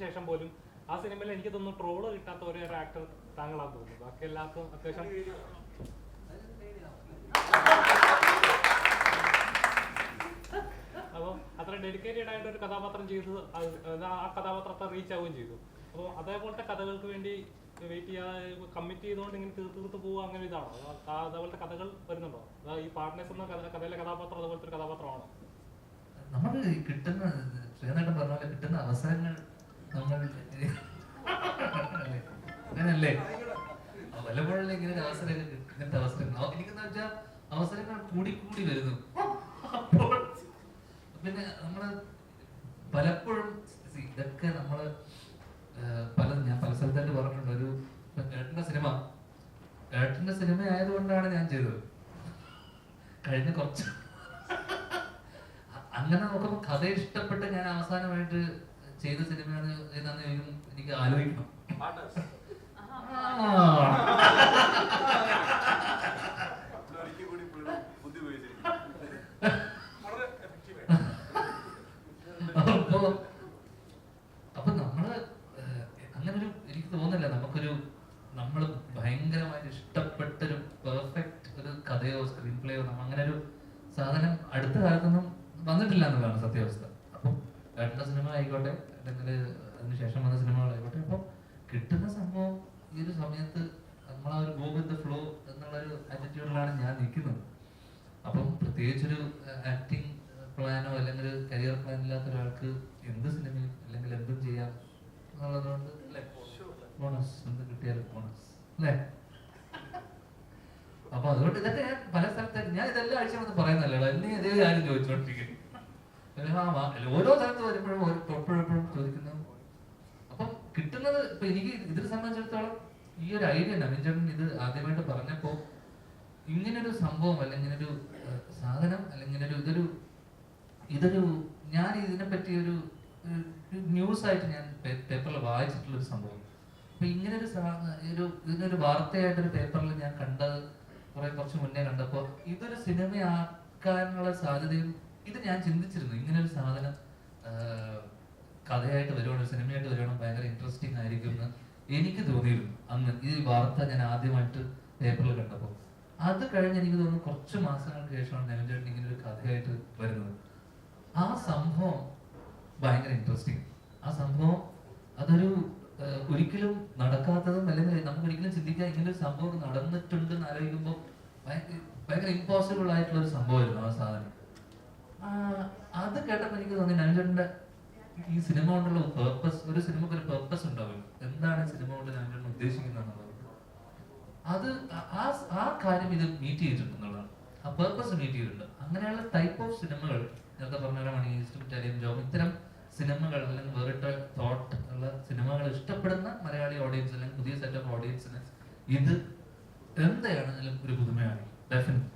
ശേഷം പോലും ആ സിനിമയിൽ എനിക്ക് തോന്നുന്നു ട്രോൾ കിട്ടാത്ത ഒരേ ഒരു ആക്ടർ താങ്കളാന്ന് തോന്നുന്നു. ബാക്കി എല്ലാവർക്കും അത്യാവശ്യം അപ്പം അത്ര ഡെഡിക്കേറ്റഡ് ആയിട്ട് ഒരു കഥാപാത്രം ചെയ്തു ആ കഥാപാത്രത്തെ റീച്ച് ആവുകയും ചെയ്തു. അപ്പോൾ അതേപോലത്തെ കഥകൾക്ക് വേണ്ടി വെയിറ്റ് ചെയ്യാതെ കമ്മിറ്റ് ചെയ്തുകൊണ്ട് ഇങ്ങനെ തീർത്ത് തീർത്ത് പോവുക അങ്ങനെ ഇതാണോ? അതേപോലത്തെ കഥകൾ വരുന്നുണ്ടോ? അതാ ഈ പാർട്ട്നേഴ്സ് എന്ന കഥ കഥയിലെ കഥാപാത്രം അതുപോലത്തെ ഒരു കഥാപാത്രമാണോ? നമുക്ക് കിട്ടുന്ന ശ്രീനാട്ടൻ പറഞ്ഞ പോലെ കിട്ടുന്ന അവസരങ്ങൾ നമ്മൾ അങ്ങനല്ലേ വല്ലപ്പോഴല്ലേ ഇങ്ങനെ ഒരു കിട്ടും. ഇങ്ങനത്തെ അവസരങ്ങൾ. അവ- എനിക്കെന്ന് വെച്ചാൽ അവസരങ്ങൾ കൂടി കൂടി വരുന്നു. അപ്പോൾ പിന്നെ നമ്മൾ പലപ്പോഴും ഇതൊക്കെ നമ്മൾ പല ഞാൻ പല സ്ഥലത്തായിട്ട് പറഞ്ഞിട്ടുണ്ട്. ഒരു ഏട്ടന്റെ സിനിമ. ഏട്ടന്റെ സിനിമ ആയതുകൊണ്ടാണ് ഞാൻ ചെയ്തത്. കഴിഞ്ഞ കുറച്ച് അങ്ങനെ നോക്കുമ്പോൾ കഥ ഇഷ്ടപ്പെട്ട് ഞാൻ അവസാനമായിട്ട് ചെയ്ത സിനിമയാണ് ചോദിക്കും എനിക്ക് ആലോചിക്കണം. അപ്പൊ അപ്പൊ നമ്മൾ അങ്ങനൊരു എനിക്ക് തോന്നില്ല നമുക്കൊരു നമ്മൾ ഭയങ്കരമായിട്ട് ഇഷ്ടപ്പെട്ടൊരു പെർഫെക്റ്റ് ഒരു കഥയോ സ്ക്രീൻ പ്ലേയോ അങ്ങനെ ഒരു സാധനം അടുത്ത കാലത്തൊന്നും വന്നിട്ടില്ല എന്നുള്ളതാണ് സത്യാവസ്ഥ. അപ്പം സിനിമ ആയിക്കോട്ടെ അല്ലെങ്കിൽ അതിന് ശേഷം വന്ന സിനിമകളായിക്കോട്ടെ അപ്പോൾ കിട്ടുന്ന സംഭവം ഈ ഒരു സമയത്ത് നമ്മൾ ആ ഒരു ഗോ വിത്ത് ദ ഫ്ലോ എന്നുള്ളൊരു ആറ്റിറ്റ്യൂഡിലാണ് ഞാൻ നിൽക്കുന്നത്. അപ്പം പ്രത്യേകിച്ചൊരു ആക്ടിങ് പ്ലാനോ അല്ലെങ്കിൽ കരിയർ പ്ലാൻ ഇല്ലാത്ത ഒരാൾക്ക് എന്ത് സിനിമയും അല്ലെങ്കിൽ എന്തും ചെയ്യാം എന്നുള്ളതുകൊണ്ട് അല്ലേ? ബോണസ് എന്ത് കിട്ടിയാലും ബോണസ് അല്ലേ? അപ്പൊ അതുകൊണ്ട് ഇതൊക്കെ പല സ്ഥലത്ത് ഞാൻ ഇതെല്ലാം ആഴ്ച പറയുന്നല്ലോ എന്നെ ഇതേ കാര്യം ചോദിച്ചോണ്ടിരിക്കും. ഓരോ സ്ഥലത്ത് വരുമ്പോഴും ഓരോ- എപ്പോഴും എപ്പോഴും ചോദിക്കുന്നു അപ്പം കിട്ടുന്നത് ഇപ്പൊ എനിക്ക് ഇതിനെ സംബന്ധിച്ചിടത്തോളം ഈ ഒരു ഐഡിയ നവീൻചൻ ഇത് ആദ്യമായിട്ട് പറഞ്ഞപ്പോ ഇങ്ങനൊരു സംഭവം അല്ലെങ്കിൽ ഒരു സാധനം അല്ലെങ്കിൽ ഒരു ഇതൊരു ഇതൊരു ഞാൻ ഇതിനെ പറ്റി ഒരു ന്യൂസ് ആയിട്ട് ഞാൻ പേപ്പറിൽ വായിച്ചിട്ടുള്ള ഒരു സംഭവം. അപ്പൊ ഇങ്ങനെ ഒരു ഒരു ഇതിനൊരു വാർത്തയായിട്ടൊരു പേപ്പറിൽ ഞാൻ കണ്ടത് കുറെ കുറച്ച് മുന്നേ കണ്ടപ്പോ ഇതൊരു സിനിമയാക്കാനുള്ള സാധ്യതയും ഇത് ഞാൻ ചിന്തിച്ചിരുന്നു. ഇങ്ങനെ ഒരു സാധനം കഥയായിട്ട് വരുവാണോ സിനിമയായിട്ട് വരുവാണോ ഭയങ്കര ഇൻട്രസ്റ്റിംഗ് ആയിരിക്കും എന്ന് എനിക്ക് തോന്നിയിരുന്നു അന്ന്. ഈ വാർത്ത ഞാൻ ആദ്യമായിട്ട് പേപ്പറിൽ കണ്ടപ്പോൾ. അത് കഴിഞ്ഞ് എനിക്ക് തോന്നുന്നു കുറച്ച് മാസങ്ങൾക്ക് ശേഷമാണ് നെഞ്ചേട്ടൻ ഇങ്ങനെ ഒരു കഥയായിട്ട് വരുന്നത്. ആ സംഭവം ഭയങ്കര ഇൻട്രസ്റ്റിംഗ് ആ സംഭവം അതൊരു ഒരിക്കലും നടക്കാത്തതും അല്ലെങ്കിൽ നമുക്ക് ഒരിക്കലും ചിന്തിക്കാൻ ഇങ്ങനെ ഒരു സംഭവം നടന്നിട്ടുണ്ട് എന്ന് ആലോചിക്കുമ്പോൾ ഭയങ്കര ഇമ്പോസിബിൾ ആയിട്ടുള്ള ഒരു അത് കേട്ടപ്പോൾ എനിക്ക് തോന്നി നവീൻചേട്ടന്റെ ഈ സിനിമ കൊണ്ടുള്ള പേർപ്പസ് ഒരു സിനിമക്ക് ഒരു പേർപ്പസ് ഉണ്ടാവും എന്താണ് സിനിമ കൊണ്ട് നവീൻചേട്ടൻ ഉദ്ദേശിക്കുന്നത് അത് ആ- ആ കാര്യം ഇത് മീറ്റ് ചെയ്തിട്ടുണ്ടെന്നുള്ളതാണ്. ആ പേർപ്പസ് മീറ്റ് ചെയ്തിട്ടുണ്ട്. അങ്ങനെയുള്ള ടൈപ്പ് ഓഫ് സിനിമകൾ നേരത്തെ പറഞ്ഞ മണി ഈസ്റ്റും ജോബ് ഇത്തരം സിനിമകൾ അല്ലെങ്കിൽ വേറിട്ട തോട്ട് ഉള്ള സിനിമകൾ ഇഷ്ടപ്പെടുന്ന മലയാളി ഓഡിയൻസ് അല്ലെങ്കിൽ പുതിയ സെറ്റ് ഓഫ് ഓഡിയൻസിന് ഇത് എന്തെയാണെങ്കിലും ഒരു പുതുമയാണ് ഡെഫിനറ്റ്